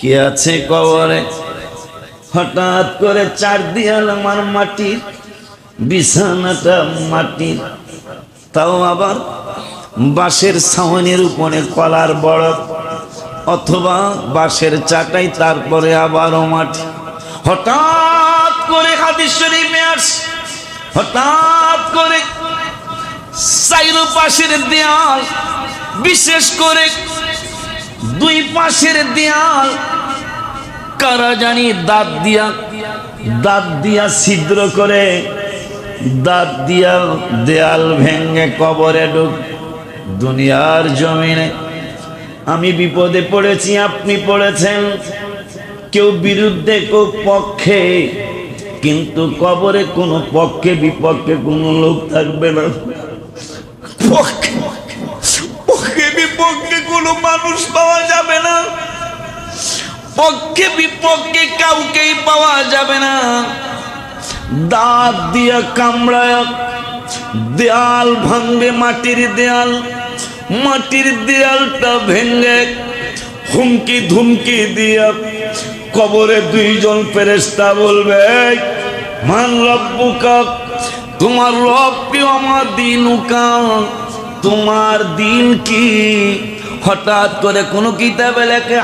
কে আছে কবরে? হঠাৎ করে চার দিয়াল আমার মাটির, বিছানাটা মাটির। তাও আবার বাঁশের ছাউনির উপরে কলার বড় অথবা বাঁশের চাটাই তারপরে আবারও মাটি। হঠাৎ করে হাদিস আস, হঠাৎ করে চাইরো পাশের দেয়াল, বিশেষ করে দুই পাশের দেয়াল। কারা জানি দাঁত দিয়া দাঁত দিয়া ছিদ্র করে, দাঁত দিয়া দেয়াল ভেঙে কবরে ঢুক, দুনিয়ার জমিনে। আমি বিপদে পড়েছি, আপনি পড়েছেন। কেউ বিরুদ্ধে, কেউ পক্ষে, কিন্তু কবরে কোনো পক্ষে, বিপক্ষে কোনো লোক থাকবে না। পক্ষে পক্ষে বিপক্ষে কোনো মানুষ পাওয়া যাবে না। পক্ষে বিপক্ষে কাউকেই পাওয়া যাবে না। দাঁত দিয়া কামড়ায় দেয়াল ভাঙবে মাটির দেয়াল মাটির দেয়ালটা ভেঙে হুমকি ধুমকি দিয়া কবরে দুইজন ফেরেস্তা বলবে "এই, মান রব্বুকা তোমার রব কি আমার দিন তোমার দিন কি? হঠাৎ করে কোনো কিতাবে লেখে,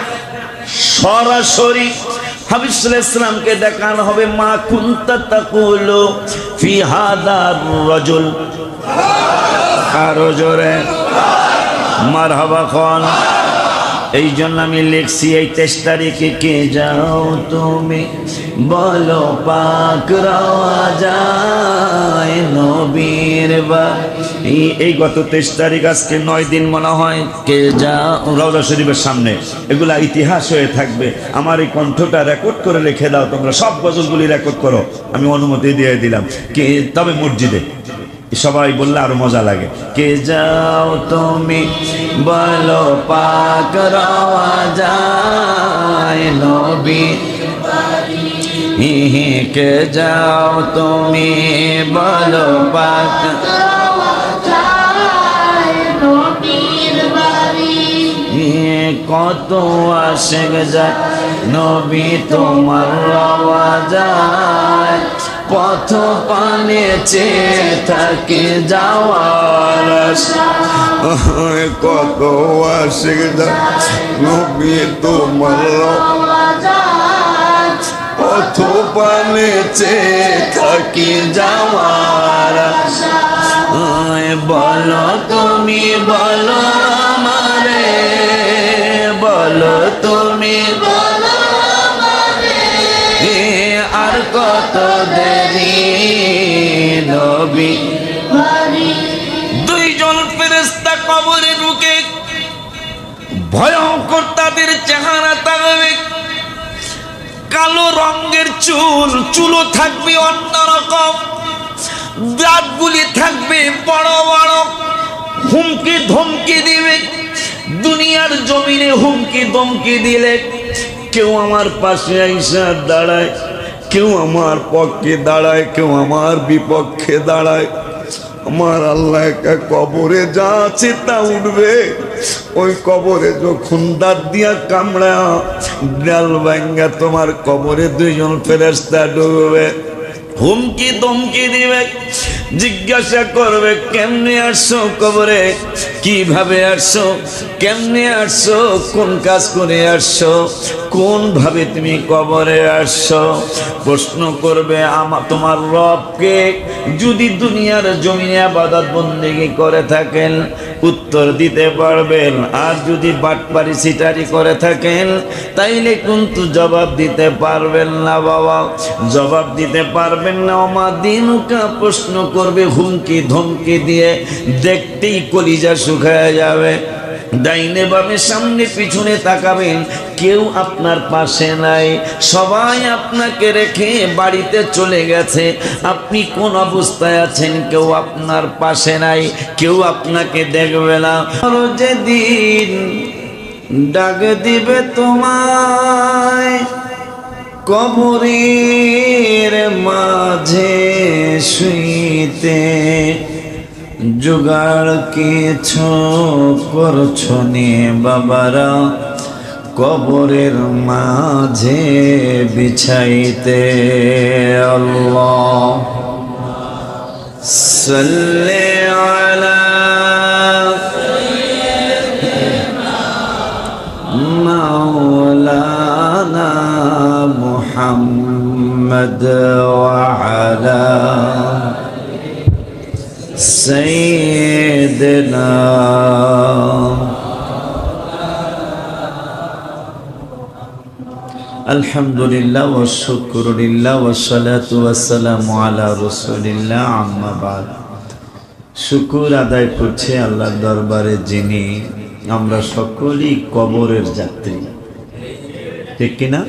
সরাসরি হাবিসুল ইসলামকে দেখানো হবে, মা কুন্তা তাকুলো ফি হাদার রজুল। আরও জোরে। মারহাবা খান। এই জন্য আমি লিখছি, এই তেইশ তারিখে কে যাও তুমি? বলো, পাক যায় নবীর বা এই- গত তেইশ তারিখ আজকে নয় দিন মনে হয় কে যা রওজা শরীফের সামনে। এগুলা ইতিহাস হয়ে থাকবে। আমার এই কণ্ঠটা রেকর্ড করে রেখে দাও, তোমরা সব গজলগুলি রেকর্ড করো। আমি অনুমতি দিয়ে দিলাম। কে, তবে মসজিদে। সবাই বললে আরও মজা লাগে। কে যাও তুমি, বলো পাক যায় নবী। কে যাও তুমি, বলো পাক কত আসে যায়, নবী তোমার রাওয়া যায় পথ পানে চেয়ে থাকে যাওয়ার। কত আসে যায়, নবী তোমার পথ পানে চেয়ে থাকে যাওয়ার আশা। বলো, তুমি বলো আমারে। বলো, তুমি এ আর কত দেরি, নবী। দুইজন ফেরেস্তা কবরে ঢুকে ভয়ঙ্কর তাদের চেহারা থাকবে কালো রঙের চুল, চুলও থাকবে অন্যরকম দাঁতগুলি থাকবে বড় বড়। হুমকি ধমকি দিবে। দুনিয়ার জমিনে হুমকি ধমকি দিলে কেউ আমার পাশে আইসা দাঁড়ায়, কেউ আমার পক্ষে দাঁড়ায়, কেউ আমার বিপক্ষে দাঁড়ায়। আমার আল্লাহ একা কবরে যা আছে তা উঠবে। ওই কবরে যখন দাঁত দিয়া কামড়া ডাল ভাঙ্গা তোমার কবরে দুইজন ফেরেস্তা ডুববে হুমকি দমকি দিবে। জিজ্ঞাসা করবে কেমনে আসছো কবরে? কীভাবে আসছো? কেমনে আসছো? কোন কাজ করে আসছো? কোন ভাবে তুমি কবরে আসছো? প্রশ্ন করবে আমা, তোমার রবকে। যদি দুনিয়ার জমিনে আবাদত বন্দেগি করে থাকেন, উত্তর দিতে পারবেন। আর যদি বাটপারি সিটারি করে থাকেন, তাইলে কিন্তু জবাব দিতে পারবেন না বাবা। জবাব দিতে পারবেন না। আমার দিনুকা প্রশ্ন করবে হুমকি ধমকি দিয়ে। দেখতেই কলিজা শুকায় যাবে। ডাইনে বামে সামনে পিছনে তাকাবেন, কেউ আপনার পাশে নাই। সবাই আপনাকে রেখে বাড়িতে চলে গেছে। আপনি কোন অবস্থায় আছেন? কেউ আপনার পাশে নাই, কেউ আপনাকে দেখবে না। যেদিন ডাক দিবে তোমায়, কবরের মাঝে শুইতে। জোগাড় কিছু করছো নে বাবারা কবরের মাঝে বিছাইতে আল্লাহ সাল্লি আলা مولانا محمد وعلى سيدنا الحمد لله والشكر لله والصلاة والسلام على رسول الله عما بعد শুকুর আদায় করছে আল্লাহর দরবারে যিনি আমরা সকলেই কবরের যাত্রী ঠিক কিনা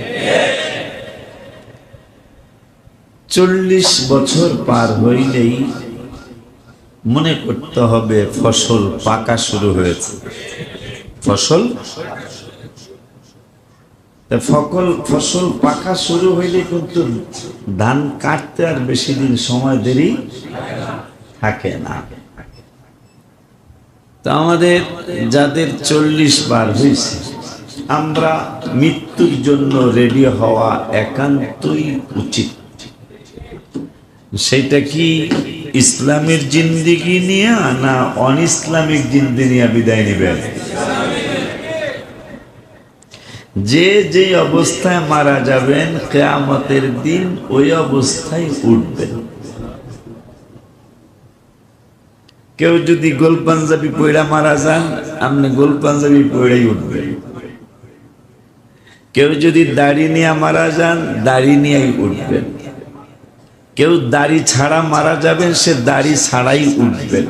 চল্লিশ বছর পার হইলেই মনে করতে হবে ফসল পাকা শুরু হয়েছে। ফসল? ফকল, ফসল পাকা শুরু হইলে কিন্তু ধান কাটতে আর বেশি দিন সময় দেরি থাকে না। তো আমাদের যাদের চল্লিশ বার হয়েছে, আমরা মৃত্যুর জন্য রেডি হওয়া একান্তই উচিত। সেটা কি ইসলামের জিন্দিগি নিয়ে না অন ইসলামিক জিন্দি নিয়ে বিদায় নেবেন যে যে অবস্থায় মারা যাবেন, কেয়ামতের দিন ওই অবস্থায় উঠবেন। কেউ যদি গোল পাঞ্জাবি পয়রা মারা যান, আপনি গোল পাঞ্জাবি পয়রাই উঠবেন। কেউ যদি দাড়ি নিয়ে মারা যান, দাড়ি নিয়েই উঠবেন। কেউ দাড়ি ছাড়া মারা যাবেন সে দাড়ি ছাড়াই উঠবেন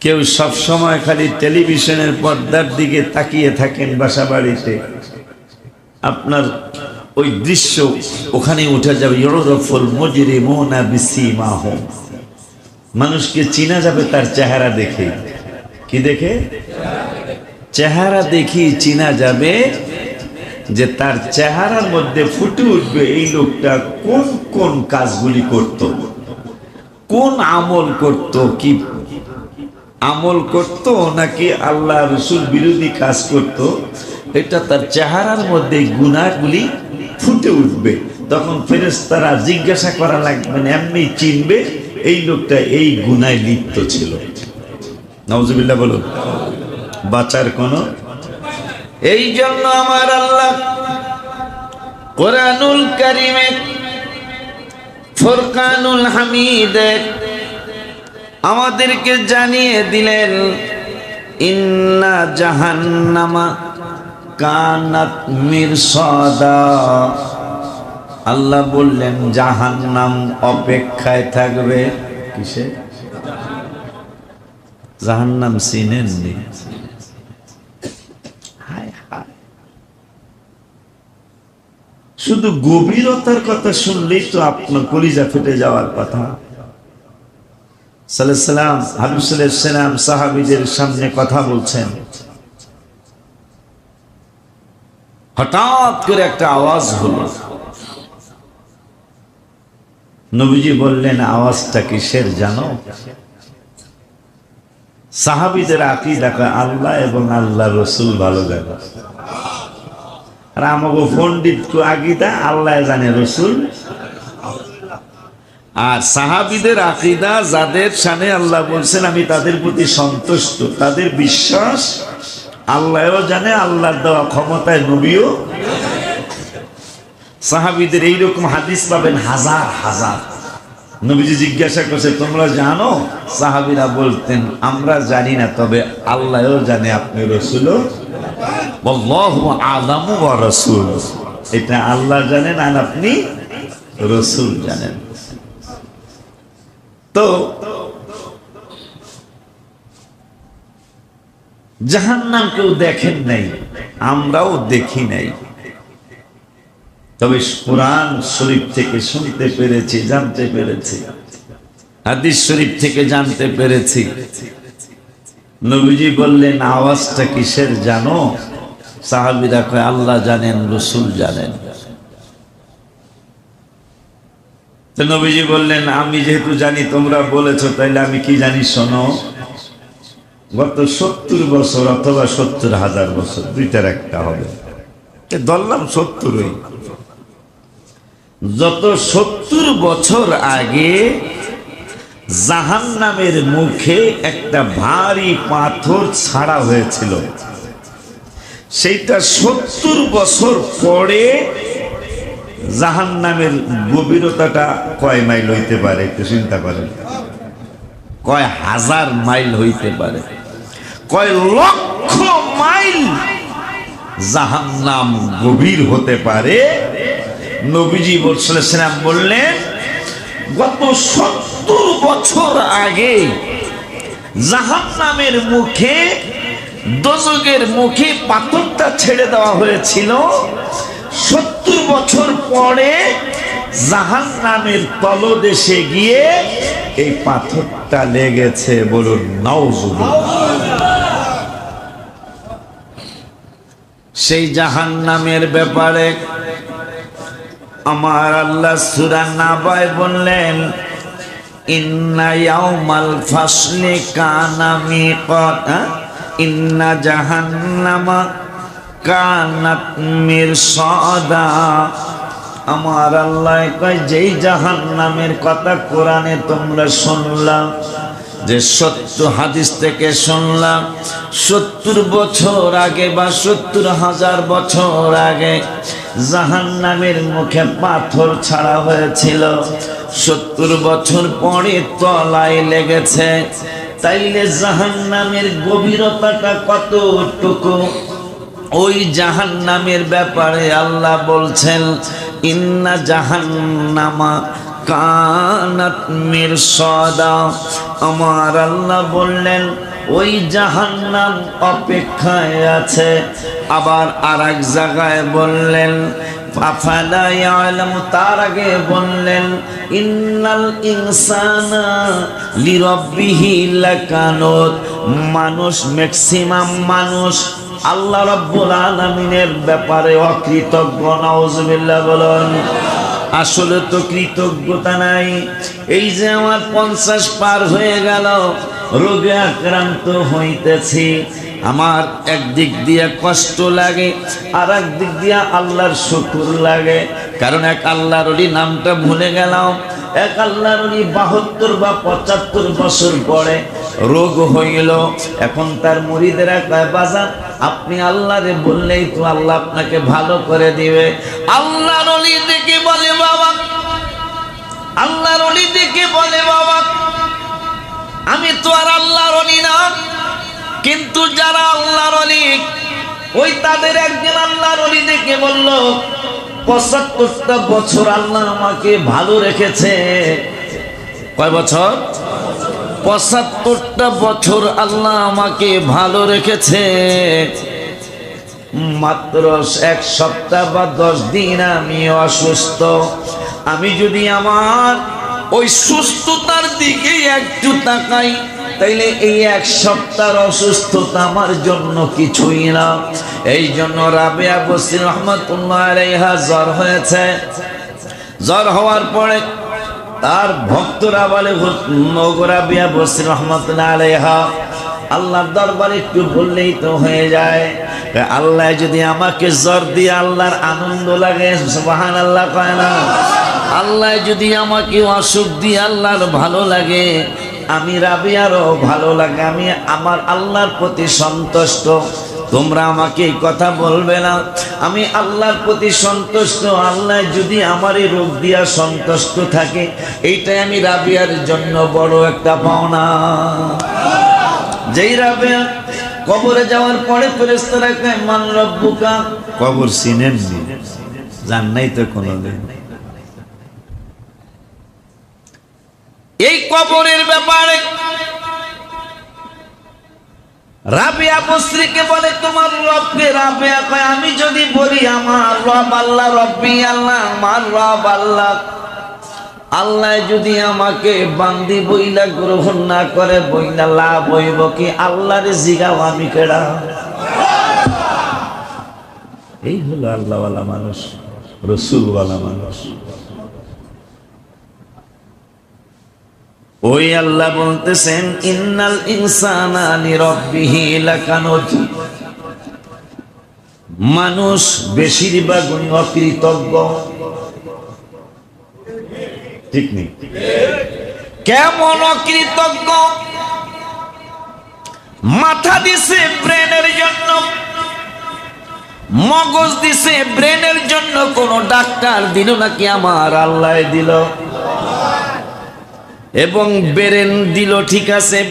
কেউ সব সময় খালি টেলিভিশনের পর্দার দিকে তাকিয়ে থাকেন বাসা বাড়িতে। আপনার ওই দৃশ্য ওখানে উঠে যাবে। ইউরোফল মজিরে মোহনা বিসি মাহম মানুষকে চিনা যাবে তার চেহারা দেখে। কি দেখে? চেহারা দেখি চিনা যাবে যে তার চেহারার মধ্যে ফুটে উঠবে এই লোকটা কোন কোন কাজগুলি করত? কোন আমল করত কি? আমল করত নাকি আল্লাহ রসুল বিরোধী কাজ করত? এটা তার চেহারার মধ্যে গুণাগুলি ফুটে উঠবে। তখন ফেরেস্তারা জিজ্ঞাসা করা লাগবে, এমনি চিনবে? এই লোকটা এই গুনায় লিপ্ত ছিল। নওয়াজবিল্লাহ বলুন, বাঁচার কোনো এই জন্য আমার আল্লাহ কোরআনুল করিমে, ফোরকানুল হামিদে আমাদেরকে জানিয়ে দিলেন, ইন্না জাহান্নামা কানাত মির মিরসাদা। আল্লাহ বললেন, জাহান্নাম অপেক্ষায় থাকবে। কিসে? জাহান্নাম চিনেননি হায় হায়। শুধু গভীরতার কথা শুনলেই তো আপনার কলিজা ফেটে যাওয়ার কথা। সালাম হাবিবসালাম সাহাবিদের সামনে কথা বলছেন। হঠাৎ করে একটা আওয়াজ হলো। নবীজি বললেন, আওয়াজটা কিসের জানো? সাহাবিদের আকি দেখা আল্লাহ এবং আল্লাহ রসুল ভালো জানে আর আমাকে পণ্ডিত আকিদা, আল্লাহ জানে রসুল। আর সাহাবিদের আকিদা, যাদের সানে আল্লাহ বলছেন, আমি তাদের প্রতি সন্তুষ্ট, তাদের বিশ্বাস, আল্লাহও জানে, আল্লাহর দেওয়া ক্ষমতায় নবীও। সাহাবিদের এইরকম হাদিস পাবেন হাজার হাজার। নবীজি জিজ্ঞাসা করছে, তোমরা জানো? সাহাবিরা বলতেন, আমরা জানি না, তবে আল্লাহও জানে, আপনি রসুল এটা আল্লাহ জানেন আর আপনি রসুল জানেন। তো, জাহান্নাম কেউ দেখেন নাই, আমরাও দেখি নাই। তবে কোরআন শরীফ থেকে শুনতে পেরেছি, জানতে পেরেছি। হাদিস শরীফ থেকে জানতে পেরেছি। নবীজি বললেন, আওয়াজটা কিসের জানো? সাহাবিরা কয়, আল্লাহ জানেন, রসুল জানেন। নবীজি বললেন, আমি যেহেতু জানি, তোমরা বলেছ, তাইলে আমি কি জানি শোনো? গত সত্তর বছর অথবা সত্তর হাজার বছর, দুইটার একটা হবে। ধরলাম সত্তরই। যত সত্তর বছর আগে জাহান নামের মুখে একটা ভারী পাথর ছাড়া হয়েছিল। সেইটা সত্তর বছর পরে জাহান নামের গভীরতাটা কয় মাইল হইতে পারে? একটু চিন্তা করেন। কয় হাজার মাইল হইতে পারে। কয় লক্ষ মাইল জাহান নাম গভীর হতে পারে। নবীজি বলছিলাম বললেন গত সত্তর বছর আগে জাহান নামের মুখে দোজকের মুখে পাথরটা ছেড়ে দেওয়া হয়েছিল। সত্তর বছর পরে জাহান নামের তলদেশে গিয়ে এই পাথরটা লেগেছে বলুন, নাউজুবিল্লাহ। সেই জাহান নামের ব্যাপারে আমার আল্লাহ সুরা নাবায় বললেন ফাসলি মিকাত ইন্না জাহান্নামা আমার আল্লাহ কয়, যেই জাহান্নামের কথা কোরআনে তোমরা শুনলাম যে সত্য হাদিস থেকে শুনলাম, সত্তর বছর আগে বা সত্তর হাজার বছর আগে জাহান নামের মুখে পাথর ছাড়া হয়েছিল। সত্তর বছর পরে তলায় লেগেছে। তাইলে জাহান নামের গভীরতাটা কতটুকু? ওই জাহান নামের ব্যাপারে আল্লাহ বলছেন, ইন্না জাহান্নামা কানাত মির সদা। আমার আল্লাহ বললেন, ওই জাহান্নাম অপেক্ষায় আছে। আবার আর এক জায়গায় বললেন তার আগে বললেন, ইন্নাল ইনসানা লিরাব্বিহি লাকানুত। মানুষ, ম্যাক্সিমাম মানুষ আল্লাহ রাব্বুল আলামিনের ব্যাপারে অকৃতজ্ঞ। নাউজুবিল্লাহ, বলুন। আসলে তো কৃতজ্ঞতা নাই। এই যে আমার পঞ্চাশ পার হয়ে গেল, রোগে আক্রান্ত হইতেছি। আমার একদিক দিয়ে কষ্ট লাগে আর একদিক দিয়ে আল্লাহর শুকুর লাগে। কারণ এক আল্লাহর নামটা ভুলে গেলাম। এক আল্লাহর বাহাত্তর বা পঁচাত্তর বছর পরে রোগ হইল। এখন তার মুড়িদেরা কয় বাজার আপনি আল্লাহরে বললেই তো আল্লাহ আপনাকে ভালো করে দিবে। আল্লাহর দেখে বলে, বাবা, আল্লাহর দেখে বলে, বাবা, আমি তো আর আল্লাহর না। কিন্তু যারা আল্লাহর ওই তাদের একজন আল্লাহর দেখে বলল পঁচাত্তরটা বছর আল্লাহ আমাকে ভালো রেখেছে। কয় বছর? পঁচাত্তরটা বছর আল্লাহ আমাকে ভালো রেখেছে। মাত্র এক সপ্তাহ বা দশ দিন আমি অসুস্থ। আমি যদি আমার ওই সুস্থতার দিকে একটু তাকাই তাইলে এই এক সপ্তাহের অসুস্থতা আমার জন্য কিছুই না। এই জন্য রাবেয়া বসির রহমতুল্লাহ জ্বর হয়েছে। জ্বর হওয়ার পরে তার ভক্তরা বলে নগরাবিয়া বসির রহমতুল্লাহ আল্লাহর দরবারে একটু বললেই তো হয়ে যায়। আল্লাহ যদি আমাকে জ্বর দিয়ে আল্লাহর আনন্দ লাগে সুবাহান আল্লাহ কয় না। আল্লাহ যদি আমাকে অসুখ দিয়ে আল্লাহর ভালো লাগে আমি রাবিয়ারও ভালো লাগে, আমি আমার আল্লাহর প্রতি সন্তুষ্ট। তোমরা আমাকে এই কথা বলবে না। আমি আল্লাহর প্রতি সন্তুষ্ট, আল্লাহ যদি আমার এই রোগ দিয়া সন্তুষ্ট থাকে, এইটাই আমি রাবিয়ার জন্য বড় একটা পাওনা। যেই রাবিয়া কবরে যাওয়ার পরে ফেরেস্তারা মান রব্বুকা? কবর চিনেন জান নাই তো কোনোদিন। এই কবরের ব্যাপারে রাবিয়া বস্ত্রীকে বলে, তোমার রবকে রাবিয়া কয় আমি যদি বলি, আমার রব আল্লাহ, রব্বি আল্লাহ, আমার রব আল্লাহ আল্লাহ যদি আমাকে বান্দি বইলা গ্রহণ না করে, বইলা লাভ হইব কি? আল্লাহর জিগাও আমি কেডা? এই হলো আল্লাহওয়ালা মানুষ, রসুলওয়ালা মানুষ। ওই আল্লাহ বলতেছেন, ইন্নাল ইনসানা মানুষ বেশিরভাগ অকৃতজ্ঞ। ঠিক নেই? কেমন অকৃতজ্ঞ? মাথা দিছে ব্রেনের জন্য। মগজ দিছে ব্রেনের জন্য। কোন ডাক্তার দিল নাকি আমার আল্লাহ দিল? এবং বেরেন দিল, ঠিক আছে?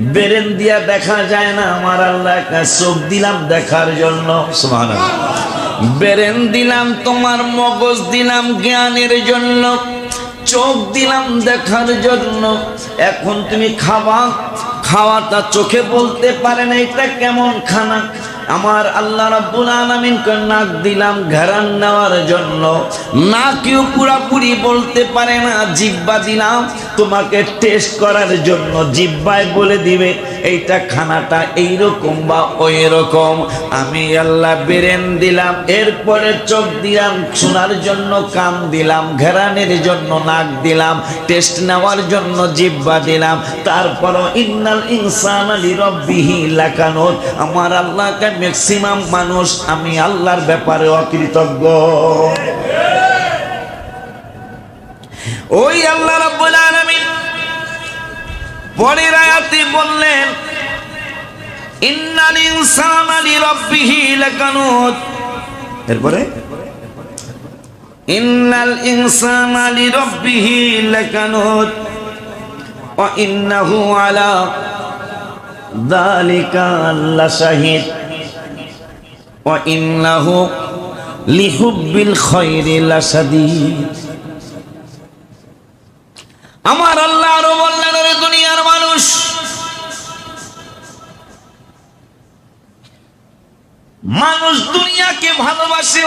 বেরেন দিয়া দেখা যায় না, আমার আল্লাহ একটা চোখ দিলাম দেখার জন্য। বেরেন দিলাম তোমার মগজ, দিলাম জ্ঞানের জন্য। চোখ দিলাম দেখার জন্য। এখন তুমি খাবা? খাওয়াটা চোখে বলতে পারে না, এটা কেমন খানা? আমার আল্লাহ রাব্বুল আলামিন নাক দিলাম, ঘেরান নেওয়ার জন্য। না কেউ পুরাপুরি বলতে পারে না, জিব্বা দিলাম। তোমাকে টেস্ট করার জন্য জিব্বায় বলে দিবে, এইটা খানাটা এইরকম বা ওই রকম আমি আল্লাহ বেরেন দিলাম, এরপরে চোখ দিলাম, শোনার জন্য কান দিলাম, ঘেরানের জন্য নাক দিলাম টেস্ট নেওয়ার জন্য জিব্বা দিলাম। তারপরও ইন্নাল ইনসান আলী রব্বিহি লাকানুত আমার আল্লাহকে ম্যাক্সিমাম মানুষ, আমি আল্লাহর ব্যাপারে অকৃতজ্ঞ। ওই আল্লাহ পরের আয়াতে বললেন, ইন্নাল ইনসানা লিরাব্বিহি লাকানুত। এরপরে? ইন্নাল ইনসানা লিরাব্বিহি লাকানুত। ওয়া ইন্নাহু আলা যালিকা লাশাহিদ। ওয়া আমার আল্লাহ আরও বললেন দুনিয়ার মানুষ মানুষ দুনিয়াকে ভালোবাসে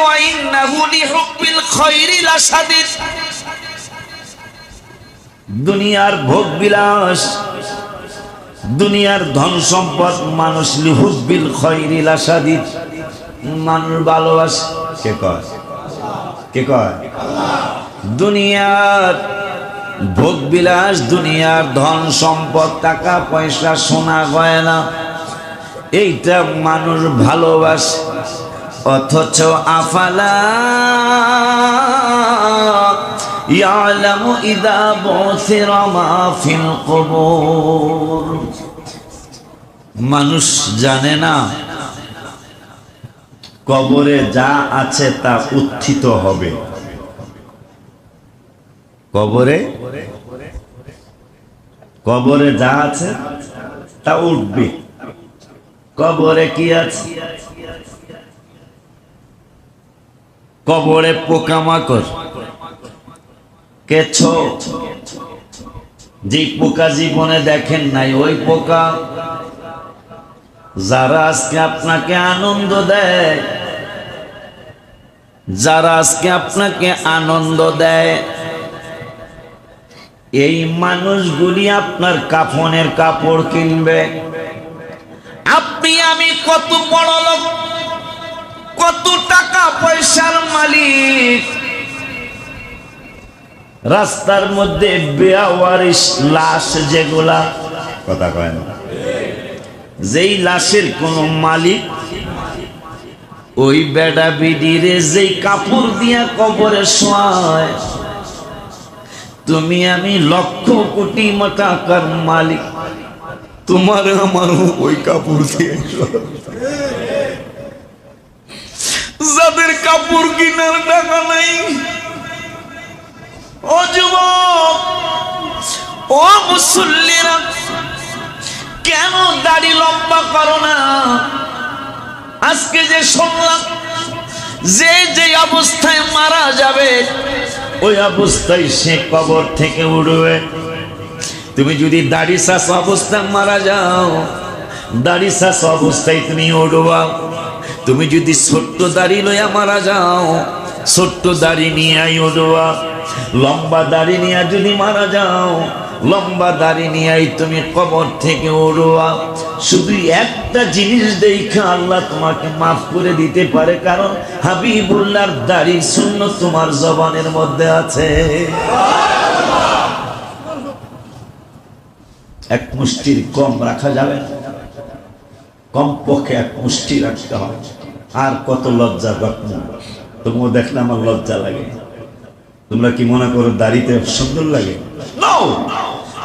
দুনিয়ার ভোগ বিলাস, দুনিয়ার ধন সম্পদ মানুষ লিহুব্বিল খায়রি লাশাদীদ। মানুষ ভালোবাসে। কে কয়? কে কয়? দুনিয়ার ভোগ বিলাস দুনিয়ার ধন সম্পদ টাকা পয়সা সোনা গয়না এইটা মানুষ ভালোবাসে। অথচ আফালা মানুষ জানে না কবরে যা আছে তা উত্থিত হবে। কবরে? কবরে যা আছে তা উঠবে। কবরে কি আছে? কবরে পোকামাকড়। কেছো যে পোকা জীবনে দেখেন নাই, ওই পোকা যারা আজকে আপনাকে আনন্দ দেয় যারা আজকে আপনাকে আনন্দ দেয়, এই মানুষগুলি আপনার কাফনের কাপড় কিনবে। আপনি আমি কত বড় লোক, কত টাকা পয়সার মালিক। রাস্তার মধ্যে বেয়াওয়ারিস লাশ যেগুলা, কথা কয় না। যেই লাশের কোনো মালিক ওই বেডা বিডিরে যেই কাপড় দিয়া কবরে শোয়ায় তুমি আমি লক্ষ কোটি টাকার মালিক। তোমার আমার ওই কাপড় দিয়ে যাদের কাপড় কিনার টাকা নাই, ও যুবক, ও মুসল্লিরা, কেন দাড়ি লম্বা করো না? আজকে যে শুনলাম, যে যে অবস্থায় মারা যাবে, ওই অবস্থায় সে কবর থেকে উঠবে তুমি যদি দাড়ি শ্বাস অবস্থায় মারা যাও, দাড়ি শ্বাস অবস্থায় তুমি উঠবা তুমি যদি ছোট্ট দাড়ি লইয়া মারা যাও, ছোট্ট দাড়ি নিয়ে উঠবা লম্বা দাড়ি নিয়ে যদি মারা যাও লম্বা দাড়ি নিয়ে তুমি কবর থেকে উড়োয়া। শুধু একটা জিনিস দেখা আল্লাহ তোমাকে মাফ করে দিতে পারে, কারণ হাবিবুল্লাহর দাড়ি শূন্য তোমার জবানের মধ্যে আছে। এক মুষ্টির কম রাখা যাবে কমপক্ষে এক মুষ্টি রাখতে হবে। আর কত লজ্জা ঘটনা। তবুও দেখলে আমার লজ্জা লাগে তোমরা কি মনে করো দাড়িতে সুন্দর লাগে!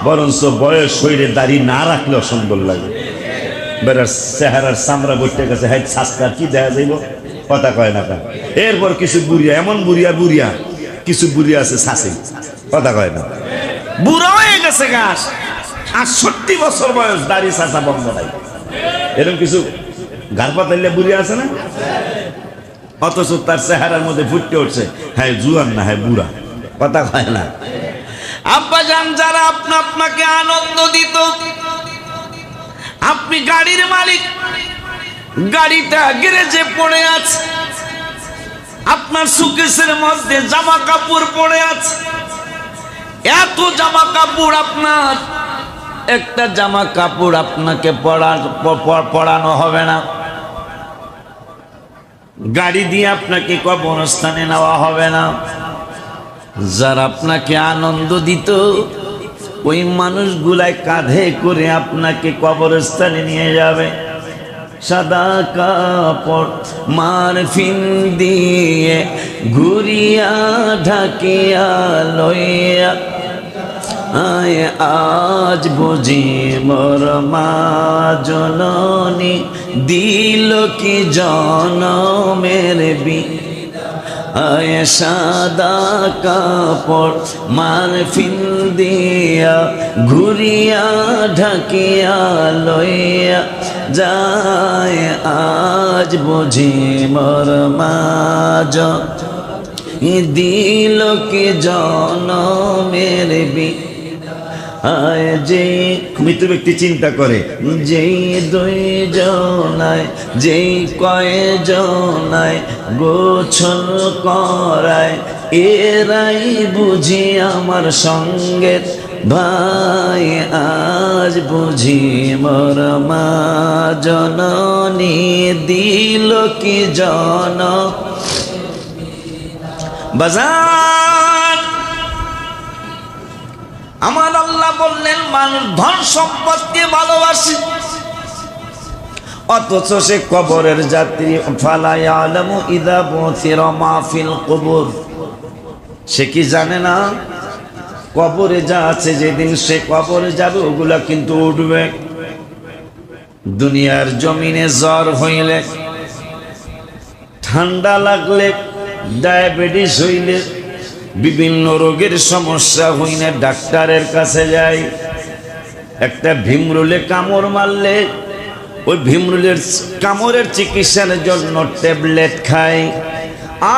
বরঞ্চ বয়স শরীরে দাড়ি না রাখলেও সুন্দর লাগে। বেড়ার চেহারার চামড়া বইতে গেছে হ্যাঁ সাস্তার কি দেখা যাইব? কথা কয় না তা এরপর কিছু বুড়িয়া, এমন বুড়িয়া বুড়িয়া, কিছু বুড়িয়া আছে শাসে কথা কয় না। বুড়া হয়ে গেছে গাছ আটষট্টি বছর বয়স, দাড়ি চাষা বন্ধ নাই। এরকম কিছু গার পাতাইলে বুড়িয়া আছে না? অথচ তার চেহারার মধ্যে ফুটতে উঠছে হ্যাঁ জুয়ান না হ্যাঁ বুড়া, কথা কয় না। আব্বা যান, যারা আপনা আপনাকে আনন্দ দিত। আপনি গাড়ির মালিক। গাড়িটা গ্যারেজে পড়ে আছে। আপনার সুকেশের মধ্যে জামা কাপড় পড়ে আছে। এত জামা কাপড় আপনার। একটা জামা কাপড় আপনাকে পড়া প- প- পরানো হবে না। গাড়ি দিয়ে আপনাকে কবরস্থানে নেওয়া হবে না। যারা আপনাকে আনন্দ দিত, ওই মানুষগুলাই কাঁধে করে আপনাকে কবরস্থানে নিয়ে যাবে। সাদা কাপড় মারফিন দিয়ে ঘুরিয়া ঢাকিয়া লইয়া, আয় আজ বুঝি মোর মা জননী দিল কি জনমের বি সাদা কাপড় মার ফিন দিয়া ঘুরিয়া ঢাকিয়া লইয়া যায়। আজ বুঝি মর মাজ দিল কি জনমের বি আয় যে মৃত ব্যক্তি চিন্তা করে যেই দুই জনায় যেই কয়ে জনায় গোছল করায়, এরাই বুঝি আমার সঙ্গে। ভাই, আজ বুঝি মোর জননী দিল কি জন? বাজার আমার আল্লাহ বললেন, মানুষ ধন সম্পদকে ভালোবাসে। অথচ সে কবরের যাত্রী ফালাই আলমু ইদা কবর। সে কি জানে না? কবরে যা আছে, যেদিন সে কবরে যাবে, ওগুলা কিন্তু উঠবে। দুনিয়ার জমিনে জ্বর হইলে, ঠান্ডা লাগলে, ডায়াবেটিস হইলে বিভিন্ন রোগের সমস্যা হই না ডাক্তারের কাছে যাই। একটা ভীমরুলে কামড় মারলে, ওই ভীমরুলের কামড়ের চিকিৎসার জন্য ট্যাবলেট খাই।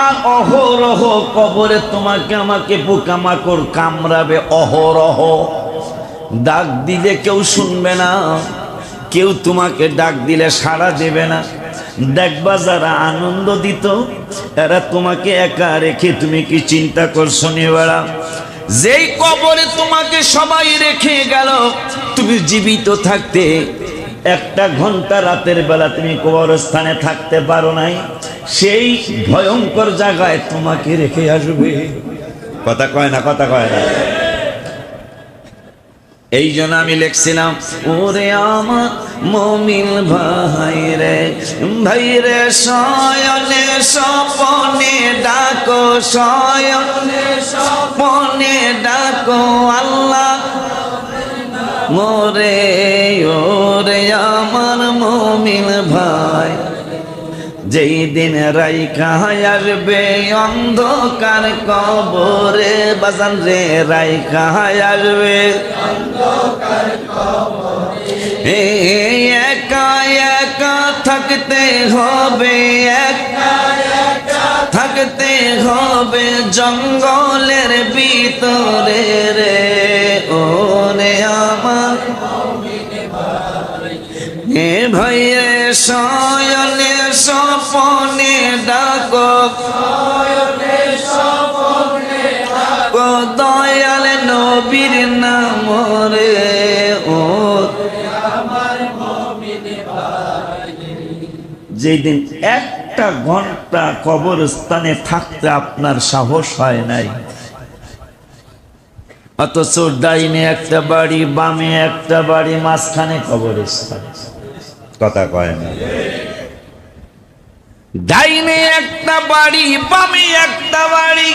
আর অহরহ কবরে তোমাকে আমাকে পোকামাকড় কামড়াবে অহরহ। ডাক দিলে কেউ শুনবে না, কেউ তোমাকে ডাক দিলে সাড়া দেবে না। দেখবা যারা আনন্দ দিত, এরা তোমাকে একা রেখে তুমি কি চিন্তা করছ নিবেড়া যেই কবরে তোমাকে সবাই রেখে গেল, তুমি জীবিত থাকতে, একটা ঘণ্টা রাতের বেলা তুমি কবরস্থানে থাকতে পারো নাই, সেই ভয়ঙ্কর জায়গায় তোমাকে রেখে আসবে। কথা কয় না, কথা কয় না। এই জন্য আমি লিখছিলাম, ওরে আমার মমিন ভাই রে ভাই রে, শয়নে সপনে ডাকো, শয়নে সপনে ডাকো, আল্লাহ মোরে, ওরে আমার মমিন ভাই যেই দিন রাইখা আসবে অন্ধকার কবরে, বাজান রে রাইখা আসবে। একা একা থাকতে হবে, একা থাকতে হবে জঙ্গলের ভিতরে রে। ওরে আমার এ ভাই রে শয়নে সপনে ডাকো। দয়াল নবীর নাম রে, ও যেদিন একটা ঘণ্টা কবরস্থানে থাকতে আপনার সাহস হয় নাই। অথচ ডাইনে একটা বাড়ি, বামে একটা বাড়ি, মাঝখানে কবরস্থান। কথা কয় না। ডাইনে একটা বাড়ি, বামে একটা বাড়ি,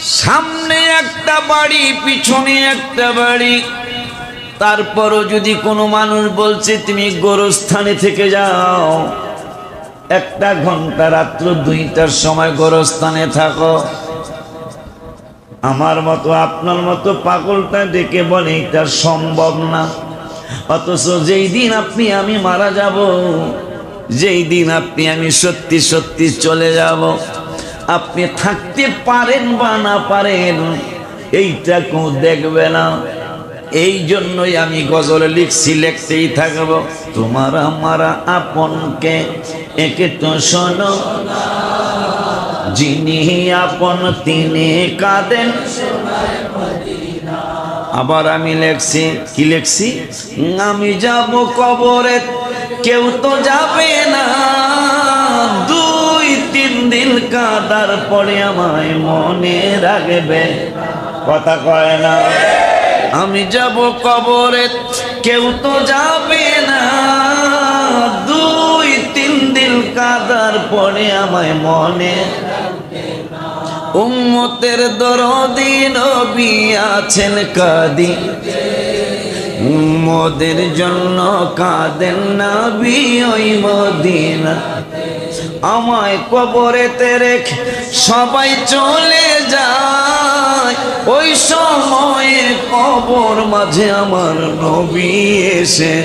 সামনে একটা বাড়ি, পিছনে একটা বাড়ি। তারপরও যদি কোনো মানুষ বলছে, তুমি গোরস্থানে থেকে যাও। একটা ঘণ্টা রাত্র, দুইটার সময় গোরস্থানে থাকো। আমার মতো, আপনার মতো পাগলটা ডেকে বলে, এটা সম্ভব না। অথচ যেই দিন আপনি, আমি মারা যাব যেই দিন আপনি, আমি সত্যি সত্যি চলে যাব। আপনি থাকতে পারেন বা না পারেন, এইটা কেউ দেখবে না। এই জন্যই আমি গজল লিখছি, লিখতেই থাকব। তোমার আমার আপনকে একে তো শোনো। যিনি আপন, তিনি কাঁদেন। আবার আমি লেখছি, কি লেখছি? আমি যাব কবরে, কেউ তো যাবে না। দুই, তিন দিন কাদার পরে আমায় মনে রাখবে। কথা কয় না। আমি যাব কবরে, কেউ তো যাবে না। দুই, তিন দিন কাদার পরে আমায় মনে উম্মতের দরদি নবী আছেন কাদি। উম্মদের জন্য কাঁদেন নবী ওই মদিনা। আমায় কবরেতে রেখে, সবাই চলে যায়। ওই সময়ে কবর মাঝে আমার নবী এসে।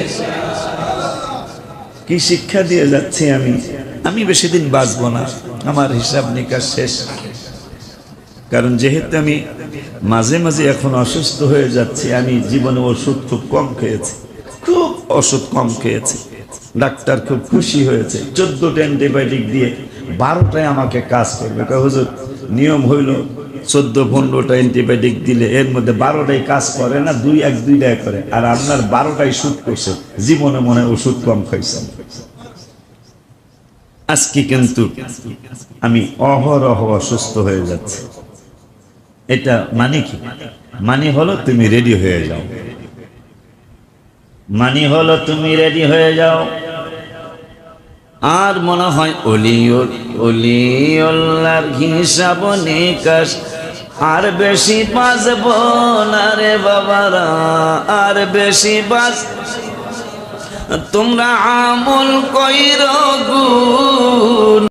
কি শিক্ষা দিয়ে যাচ্ছি আমি? আমি বেশি দিন বাঁচবো না। আমার হিসাব নিকাশ শেষ। কারণ যেহেতু আমি মাঝে মাঝে এখন অসুস্থ হয়ে যাচ্ছি, আমি জীবনে ওষুধ খুব কম খেয়েছি, খুব ওষুধ কম খেয়েছি। ডাক্তার খুব খুশি হয়েছে। চোদ্দটা অ্যান্টিবায়োটিক দিয়ে বারোটায় আমাকে কাজ করবে। হুজুর, নিয়ম হইল চোদ্দ, পনেরোটা অ্যান্টিবায়োটিক দিলে এর মধ্যে বারোটাই কাজ করে না, দুই, এক দুইটাই করে। আর আপনার বারোটাই শুট করছে, জীবনে মনে ওষুধ কম খাইছেন। আজকে কিন্তু আমি অহরহ অসুস্থ হয়ে যাচ্ছি। এটা মানে কি? মানে হলো তুমি রেডি হয়ে যাও। মানে হলো তুমি রেডি হয়ে যাও। আর মনে হয় অলি অলিউল্লার হিসাব নিকাশ। আর বেশি বাঁচব না রে বাবারা, আর বেশি বাঁচ তোমরা আমল কইর গুণ।